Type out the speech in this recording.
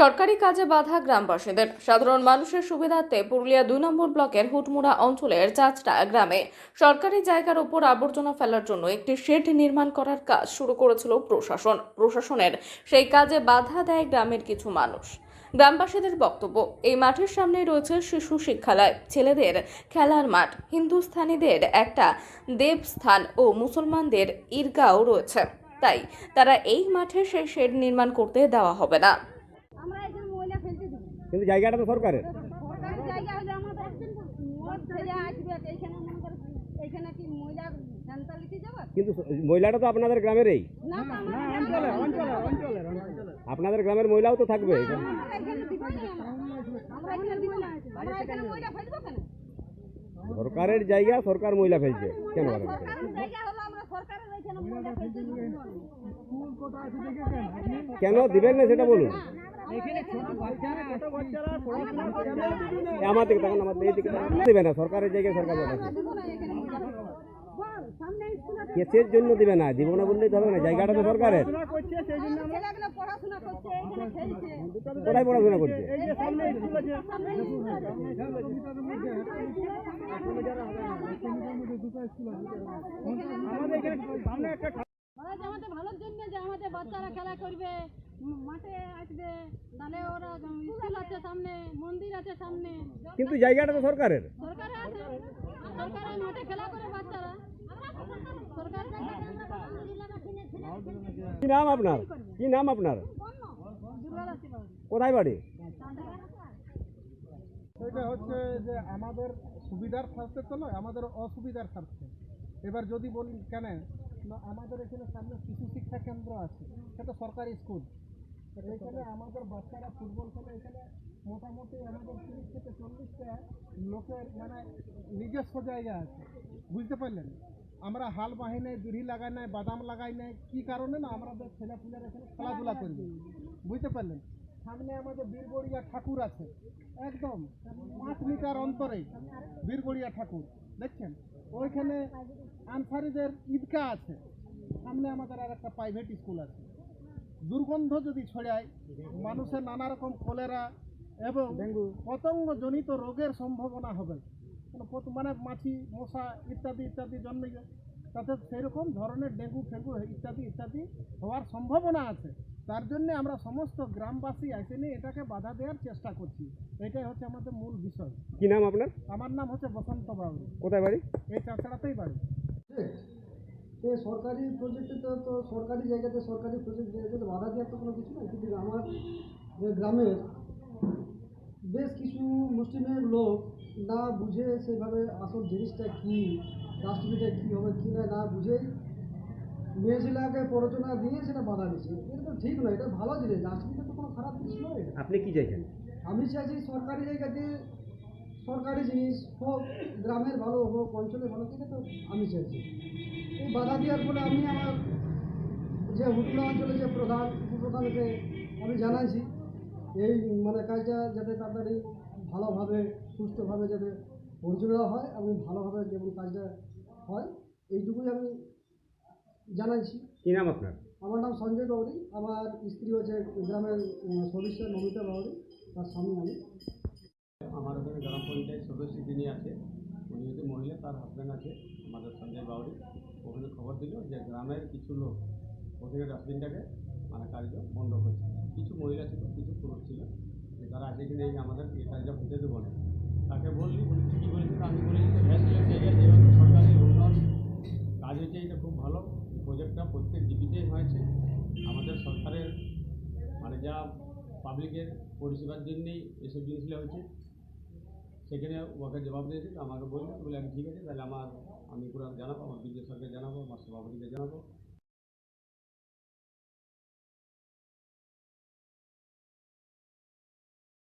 সরকারি কাজে বাধা গ্রামবাসীদের। সাধারণ মানুষের সুবিধার্থে পুরুলিয়া দুই নম্বর ব্লকের হুটমুড়া অঞ্চলের চাচটা গ্রামে সরকারি জায়গার ওপর আবর্জনা ফেলার জন্য একটি শেড নির্মাণ করার কাজ শুরু করেছিল প্রশাসন। প্রশাসনের সেই কাজে বাধা দেয় গ্রামের কিছু মানুষ। গ্রামবাসীদের বক্তব্য, এই মাঠের সামনেই রয়েছে শিশু শিক্ষালয়। ছেলেদের খেলার মাঠ, হিন্দুস্থানীদের একটা দেবস্থান ও মুসলমানদের ঈদগাঁও রয়েছে। তাই তারা এই মাঠে সেই শেড নির্মাণ করতে দেওয়া হবে না আমরা এখানে ময়লা ফেলতে দেবো কিন্তু জায়গাটা তো সরকারের। মনে কিন্তু মহিলাটা তো আপনাদের গ্রামেরই। না তো আমাদের আপনাদের গ্রামের মহিলাও তো থাকবে। আমরা এখানে দিব না আমরা। আমরা এখানে দিব না। আমরা এখানে ময়লা ফেলব কেন? সরকারের জায়গা সরকার মহিলা ফেলছে। কেন। কেন দিবেন না সেটা বলুন। আমার দিকে তখন আমার এই দিকে। দিবে না সরকারের জায়গায় সরকার এখানে সামনে। কেসের জন্য দিবে না দিব না বললেই হবে না জায়গাটা তো সরকারের পড়াশোনা করছে এখানে কোথায় পড়াশোনা করছে সামনে স্কুল আছে ওরা যে আমাদের ভালোর জন্য যে আমাদের বাচ্চারা খেলা করবে মাঠে আসবে তাহলে ওরা স্কুল আছে সামনে মন্দির আছে সামনে। কিন্তু জায়গাটা তো সরকারের। সরকার আছে। সরকারের মাঠে খেলা করে বাচ্চারা। কি নাম আপনার? কি নাম আপনার? কোথায় বাড়ি? এটা হচ্ছে যে আমাদের সুবিধার স্বার্থে তো নয় আমাদের অসুবিধার স্বার্থে এবার যদি বলি কেন? না আমাদের এখানে সামনে শিশু শিক্ষা কেন্দ্র আছে। সেটা সরকারি স্কুল। এখানে আমাদের বাচ্চারা ফুটবল খেলে এখানে মোটামুটি আমাদের তিরিশ থেকে চল্লিশটা লোকের মানে নিজস্ব জায়গা আছে। বুঝতে পারলেন? আমরা হাল বাহি নাই বিড়ি লাগাই নাই বাদাম লাগাই নাই কি কারণে না আমাদের ছেলেপুলের এখানে খেলাধুলা করবে বুঝতে পারলেন? সামনে আমাদের বীরবড়িয়া ঠাকুর আছে। একদম পাঁচ মিটার অন্তরে বীরবড়িয়া ঠাকুর দেখছেন? ওইখানে আনসারিদের ঈদগাহ আছে। সামনে আমাদের আর একটা প্রাইভেট স্কুল আছে। দুর্গন্ধ যদি ছড়ায় মানুষের নানা রকম কলেরা এবং ডেঙ্গু। পতঙ্গজনিত রোগের সম্ভাবনা হবে। মানে মাছি মশা ইত্যাদি ইত্যাদি জন্মে তাতে সেরকম ধরনের ডেঙ্গু ফেঙ্গু ইত্যাদি ইত্যাদি হওয়ার সম্ভাবনা আছে। তার জন্য আমরা সমস্ত গ্রামবাসী এসে নিয়ে এটাকে বাধা দেওয়ার চেষ্টা করছি। এটাই হচ্ছে আমাদের মূল বিষয়। কি নাম আপনার? আমার নাম হচ্ছে বসন্ত বাবু কোথায় বাড়ি? এই চাঁচড়াতেই বাড়ি। সে সরকারি প্রজেক্টে তো তো সরকারি জায়গাতে সরকারি প্রজেক্ট জায়গাতে বাধা দেওয়ার তো কোনো কিছু নেই কিন্তু আমার যে গ্রামের বেশ কিছু মুসলিমের লোক না বুঝে সেভাবে আসল জিনিসটা কী রাষ্ট্রবিটা কী হবে কী না না বুঝেই মেয়ে ছেলেকে প্ররোচনা দিয়ে সেটা বাধা দিচ্ছে এটা তো ঠিক নয় এটা ভালো জিনিস রাষ্ট্রবিটা তো কোনো খারাপ জিনিস নয়। আপনি কি চাইছেন? আমি চাইছি সরকারি জায়গাতে সরকারি জিনিস হোক গ্রামের ভালো হোক অঞ্চলের ভালো থেকে তো আমি চাইছি। বাধা দেওয়ার ফলে আমি আমার যে হুটলা অঞ্চলে যে প্রধান উপপ্রধানকে আমি জানাইছি এই মানে কাজটা যাতে তাড়াতাড়ি ভালোভাবে সুস্থভাবে যাতে পরিচালনা হয় এবং ভালোভাবে যেমন কাজটা হয় এইটুকুই আমি জানাইছি। কি নাম আপনার? আমার নাম সঞ্জয় বাউরি আমার স্ত্রী হচ্ছে গ্রামের সদস্য নমিতা বাউরি তার স্বামী আমি। আমার ওখানে গ্রাম পঞ্চায়েত সদস্য যিনি আছে উনি মহিলা তার হাজব্যান্ড আছে, আমাদের সঞ্জয় বাউরি ওখানে খবর দিল যে গ্রামের কিছু লোক ওখানে ডাস্টবিনটাকে মানে কার্য বন্ধ করছে। কিছু মহিলা ছিল, কিছু পুরুষ ছিল, যে তারা আছে কিনা এই আমাদের এই কাজটা হতে দেবো না। তাকে বললি উনি কী বলেছিল আমি বলেছি যে ভ্যাসিলেট জায়গায় যেভাবে সরকারি উন্নয়ন কাজ হয়েছে এটা খুব ভালো। প্রজেক্টটা প্রত্যেক জিপিতেই হয়েছে। আমাদের সরকারের মানে যা পাবলিকের পরিষেবার জন্যেই এসব জিনিসগুলো হয়েছে। সেখানে ওকে জবাব দিয়েছে আমাকে বললেন বলে আমি ঠিক আছে, তাহলে আমার, আমি পুরো জানাব, আমার বিদ্যুৎ সরকার জানাব, আমার সভাপতিকে জানাব।